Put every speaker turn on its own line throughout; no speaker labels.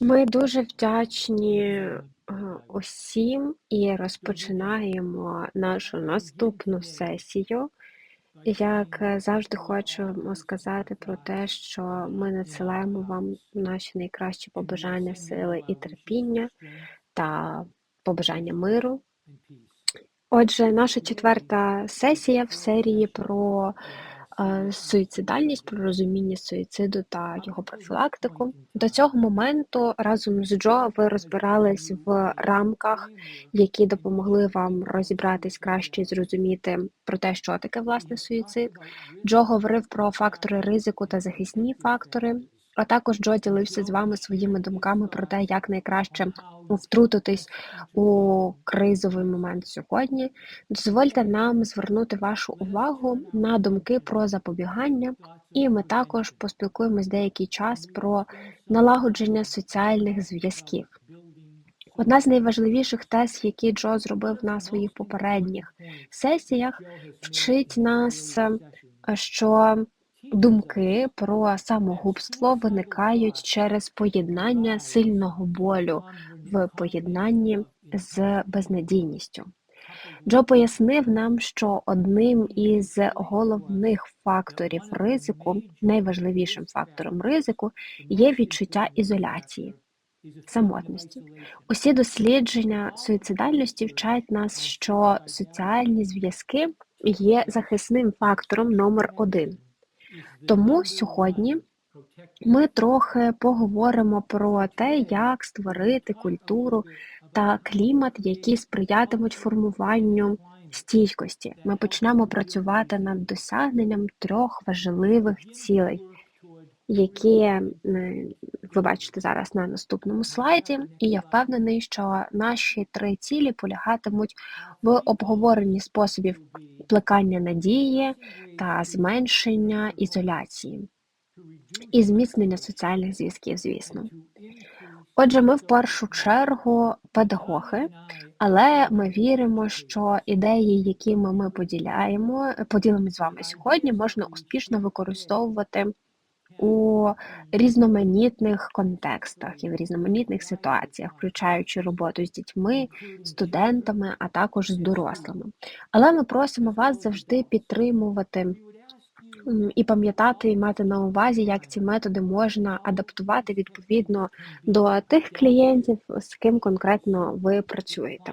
Ми дуже вдячні е, усім і розпочинаємо нашу наступну сесію. Як е, завжди, хочемо сказати про те, що ми надсилаємо вам наші найкращі побажання, сили і терпіння та побажання миру. Отже, наша четверта сесія в серії про суїцидальність, про розуміння суїциду та його профілактику. До цього моменту разом з Джо ви розбирались в рамках, які допомогли вам розібратись краще і зрозуміти про те, що таке власне суїцид. Джо говорив про фактори ризику та захисні фактори. А також Джо ділився з вами своїми думками про те, як найкраще втрутитись у кризовий момент сьогодні. Дозвольте нам звернути вашу увагу на думки про запобігання, і ми також поспілкуємось деякий час про налагодження соціальних зв'язків. Одна з найважливіших тез, які Джо зробив на своїх попередніх сесіях, вчить нас, е, що думки про самогубство виникають через поєднання сильного болю в поєднанні з безнадійністю. Джо пояснив нам, що одним із головних факторів ризику, найважливішим фактором ризику, є відчуття ізоляції, самотності. Усі дослідження суїцидальності вчать нас, що соціальні зв'язки є захисним фактором номер один. Тому сьогодні ми трохи поговоримо про те, як створити культуру та клімат, які сприятимуть формуванню стійкості. Ми почнемо працювати над досягненням трьох важливих цілей, які ви бачите зараз на наступному слайді, і я впевнений, що наші три цілі полягатимуть в обговоренні способів плекання надії та зменшення ізоляції і зміцнення соціальних зв'язків, звісно. Отже, ми в першу чергу педагоги, але ми віримо, що ідеї, якими ми поділяємо, поділимо з вами сьогодні, можна успішно використовувати у різноманітних контекстах і в різноманітних ситуаціях, включаючи роботу з дітьми, студентами, а також з дорослими. Але ми просимо вас завжди підтримувати. І пам'ятати і мати на увазі, як ці методи можна адаптувати відповідно до тих клієнтів, з ким конкретно ви працюєте.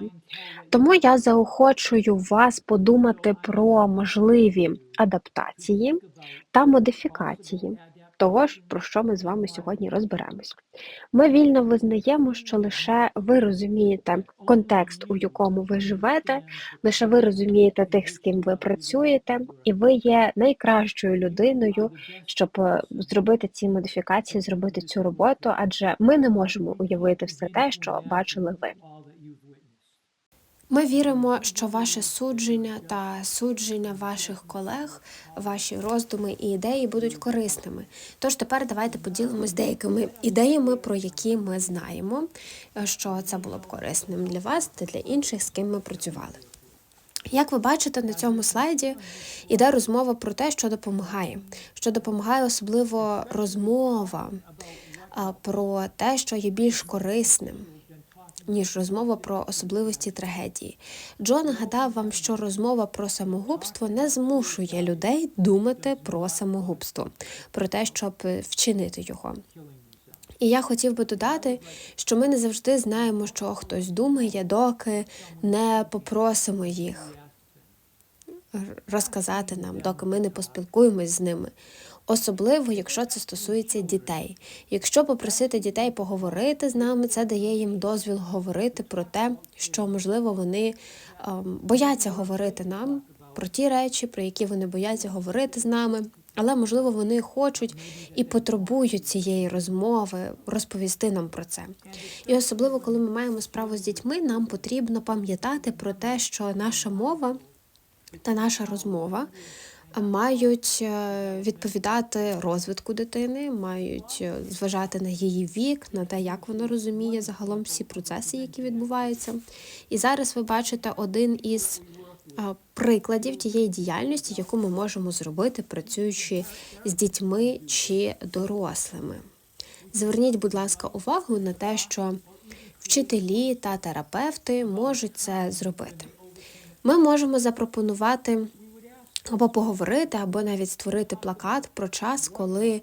Тому я заохочую вас подумати про можливі адаптації та модифікації того ж, про що ми з вами сьогодні розберемось. Ми вільно визнаємо, що лише ви розумієте контекст, у якому ви живете, лише ви розумієте тих, з ким ви працюєте, і ви є найкращою людиною, щоб е, зробити ці модифікації, зробити цю роботу, адже ми не можемо уявити все те, що бачили ви.
Ми віримо, що ваше судження та судження ваших колег, ваші роздуми і ідеї будуть корисними. Тож тепер давайте поділимось деякими ідеями, про які ми знаємо, що це було б корисним для вас та для інших, з ким ми працювали. Як ви бачите на цьому слайді, іде розмова про те, що допомагає, що допомагає особливо розмова про те, що є більш корисним ніж розмова про особливості трагедії. Джо нагадав вам, що розмова про самогубство не змушує людей думати про самогубство, про те, щоб вчинити його. І я хотів би додати, що ми не завжди знаємо, що хтось думає, доки не попросимо їх розказати нам, доки ми не поспілкуємось з ними особливо якщо це стосується дітей. Якщо попросити дітей поговорити з нами, це дає їм дозвіл говорити про те, що можливо вони ем, бояться говорити нам про ті речі, про які вони бояться говорити з нами. Але, можливо, вони хочуть і потребують цієї розмови розповісти нам про це. І особливо, коли ми маємо справу з дітьми, нам потрібно пам'ятати про те, що наша мова та наша розмова мають е, відповідати розвитку дитини, мають е, зважати на її вік, на те, як вона розуміє загалом всі процеси, які відбуваються. І зараз ви бачите один із е, прикладів тієї діяльності, яку ми можемо зробити, працюючи з дітьми чи дорослими.
Зверніть, будь ласка, увагу на те, що вчителі та терапевти можуть це зробити. Ми можемо запропонувати або поговорити, або навіть створити плакат про час, коли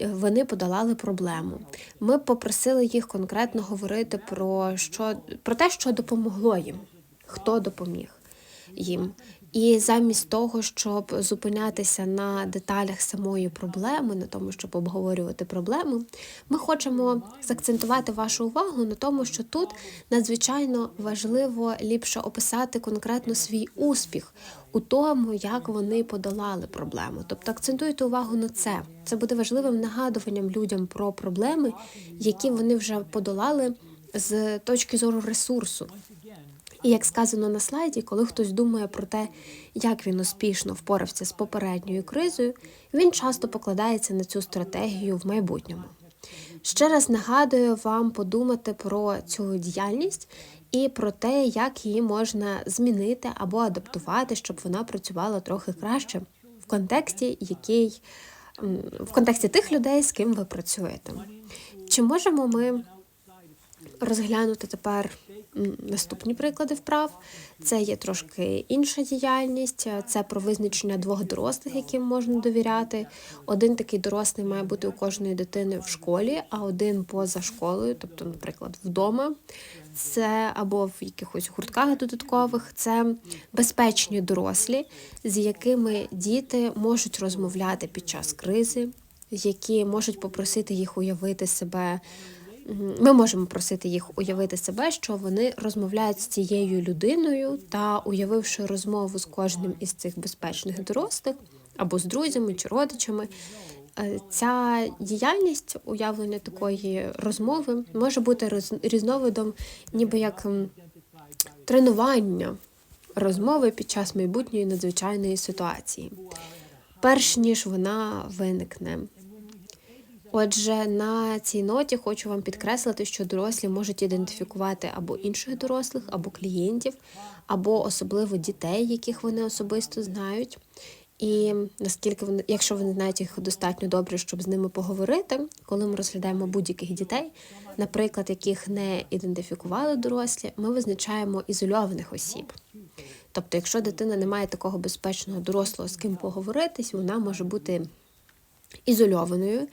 е, вони подолали проблему. Ми попросили їх конкретно говорити про що про те, що допомогло їм, хто допоміг їм. І замість того, щоб зупинятися на деталях самої проблеми, на тому, щоб обговорювати проблему, ми хочемо закцентувати вашу увагу на тому, що тут надзвичайно важливо ліпше описати конкретно свій успіх у тому, як вони подолали проблему. Тобто акцентуйте увагу на це. Це буде важливим нагадуванням людям про проблеми, які вони вже подолали з точки зору ресурсу. І як сказано на слайді, коли хтось думає про те, як він успішно впорався з попередньою кризою, він часто покладається на цю стратегію в майбутньому. Ще раз нагадую вам подумати про цю діяльність і про те, як її можна змінити або адаптувати, щоб вона працювала трохи краще в контексті, який в контексті тих людей, з ким ви працюєте. Чи можемо ми розглянути тепер наступні приклади вправ. Це є трошки інша діяльність, це про визначення двох дорослих, яким можна довіряти. Один такий дорослий має бути у кожної дитини в школі, а один поза школою, тобто, наприклад, вдома. Це або в якихось гуртках додаткових, це безпечні дорослі, з якими діти можуть розмовляти під час кризи, які можуть попросити їх уявити себе. Ми можемо просити їх уявити себе, що вони розмовляють з цією людиною та уявивши розмову з кожним із цих безпечних дорослих або з друзями чи родичами. е, Ця діяльність уявлення такої розмови може бути різновидом, ніби як тренування розмови під час майбутньої надзвичайної ситуації, перш ніж вона виникне. Отже, на цій ноті хочу вам підкреслити, що дорослі можуть ідентифікувати або інших дорослих, або клієнтів, або особливо дітей, яких вони особисто знають. І наскільки вони, якщо вони знають їх достатньо добре, щоб з ними поговорити, коли ми розглядаємо будь-яких дітей, наприклад, яких не ідентифікували дорослі, ми визначаємо ізольованих осіб. Тобто, якщо дитина не має такого безпечного дорослого, з ким поговоритись, вона може бути ізольованою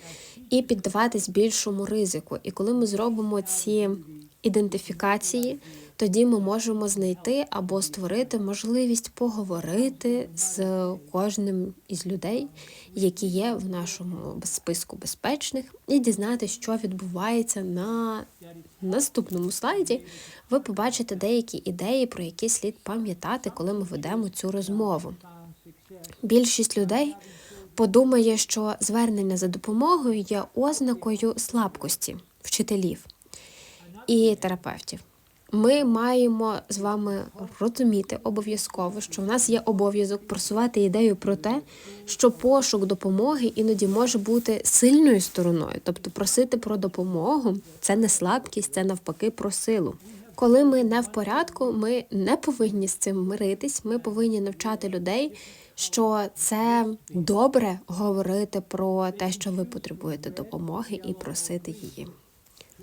і піддаватись більшому ризику. І коли ми зробимо ці ідентифікації, тоді ми можемо знайти або створити можливість поговорити з кожним із людей, які є в нашому списку безпечних, і дізнатися, що відбувається на наступному слайді. Ви побачите деякі ідеї, про які слід пам'ятати, коли ми ведемо цю розмову. Більшість людей подумає, що звернення за допомогою є ознакою слабкості вчителів і терапевтів. Ми маємо з вами розуміти обов'язково, що в нас є обов'язок просувати ідею про те, що пошук допомоги іноді може бути сильною стороною, тобто просити про допомогу це не слабкість, це навпаки про силу. Коли ми не в порядку, ми не повинні з цим миритись. Ми повинні навчати людей, що це добре говорити про те, що ви потребуєте допомоги, і просити її.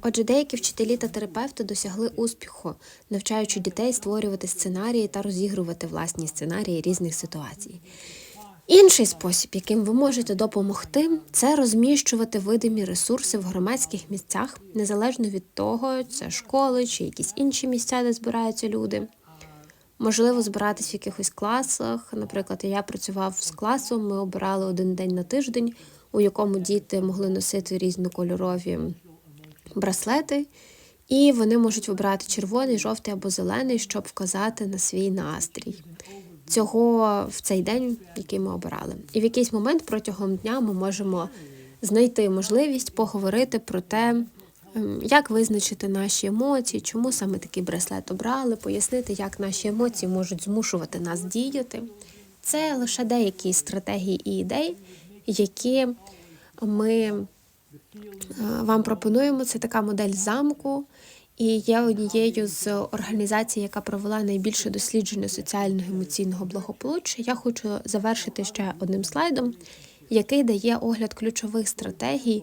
Отже, деякі вчителі та терапевти досягли успіху, навчаючи дітей створювати сценарії та розігрувати власні сценарії різних ситуацій. Інший спосіб, яким ви можете допомогти, це розміщувати видимі ресурси в громадських місцях, незалежно від того, це школи чи якісь інші місця, де збираються люди. Можливо, збиратись в якихось класах. Наприклад, я працював з класом, ми обирали один день на тиждень, у якому діти могли носити різнокольорові браслети, і вони можуть вибрати червоний, жовтий або зелений, щоб вказати на свій настрій. Цього в цей день, який ми обирали. І в якийсь момент протягом дня ми можемо знайти можливість поговорити про те, ем, як визначити наші емоції, чому саме такий браслет обрали, пояснити, як наші емоції можуть змушувати нас діяти. Це лише деякі стратегії і ідеї, які ми е, вам пропонуємо. Це така модель замку. І є однією з організацій, яка провела найбільше дослідження соціального емоційного благополуччя. Я хочу завершити ще одним слайдом, який дає огляд ключових стратегій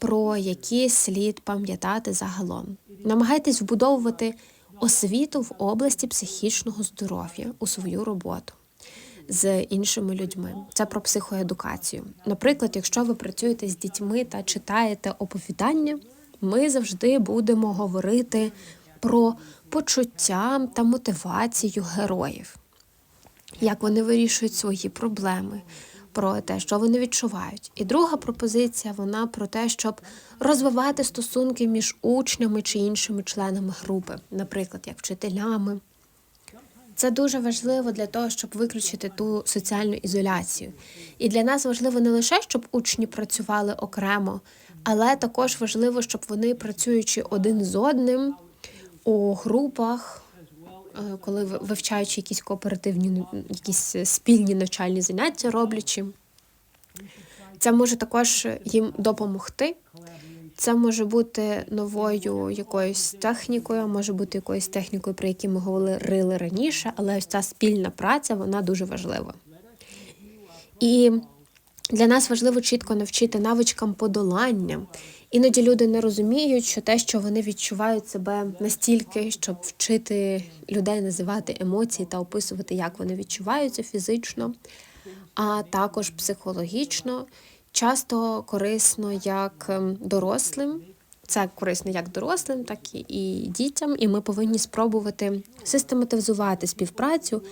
про які слід пам'ятати загалом. Намагайтесь вбудовувати освіту в області психічного здоров'я у свою роботу з іншими людьми. Це про психоедукацію. Наприклад, якщо ви працюєте з дітьми та читаєте оповідання, ми завжди будемо говорити про почуття та мотивацію героїв, як вони вирішують свої проблеми, про те, що вони відчувають. І друга пропозиція вона про те, щоб розвивати стосунки між учнями чи іншими членами групи, наприклад, як вчителями. Це дуже важливо для того, щоб виключити ту соціальну ізоляцію. І для нас важливо не лише, щоб учні працювали окремо, але також важливо, щоб вони, працюючи один з одним у групах, е, коли ви- вивчаючи якісь кооперативні, якісь спільні навчальні заняття, роблячи, це може також їм допомогти. Це може бути новою якоюсь технікою, може бути якоюсь технікою, про які ми говорили раніше, але ось ця спільна праця вона дуже важлива. І для нас важливо чітко навчити навичкам подолання. Іноді люди не розуміють, що те, що вони відчувають себе настільки, щоб вчити людей називати емоції та описувати, як вони відчуваються фізично, а також психологічно, часто корисно як ем, дорослим. Це корисно як дорослим, так і- і дітям, і ми повинні спробувати систематизувати співпрацю,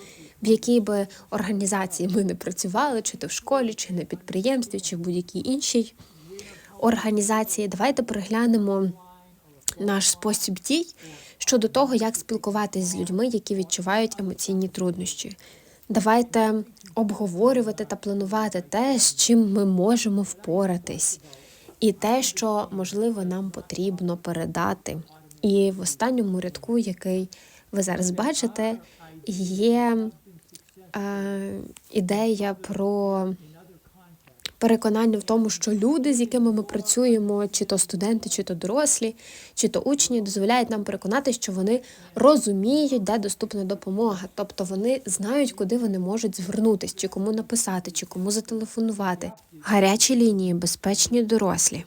в якій би організації ми не працювали, чи то в школі, чи на підприємстві, чи в будь-якій іншій організації. Давайте переглянемо наш спосіб дій щодо того, як спілкуватись з людьми, які відчувають емоційні труднощі. Давайте обговорювати та планувати те, з чим ми можемо впоратись, і те, що можливо нам потрібно передати. І в останньому рядку, який ви зараз бачите, є ідея про переконання в тому, що люди, з якими ми працюємо, чи то студенти, чи то дорослі, чи то учні, дозволяють нам переконати, що вони розуміють, де доступна допомога. Тобто вони знають, куди вони можуть звернутися, чи кому написати, чи кому зателефонувати. Гарячі лінії, безпечні дорослі.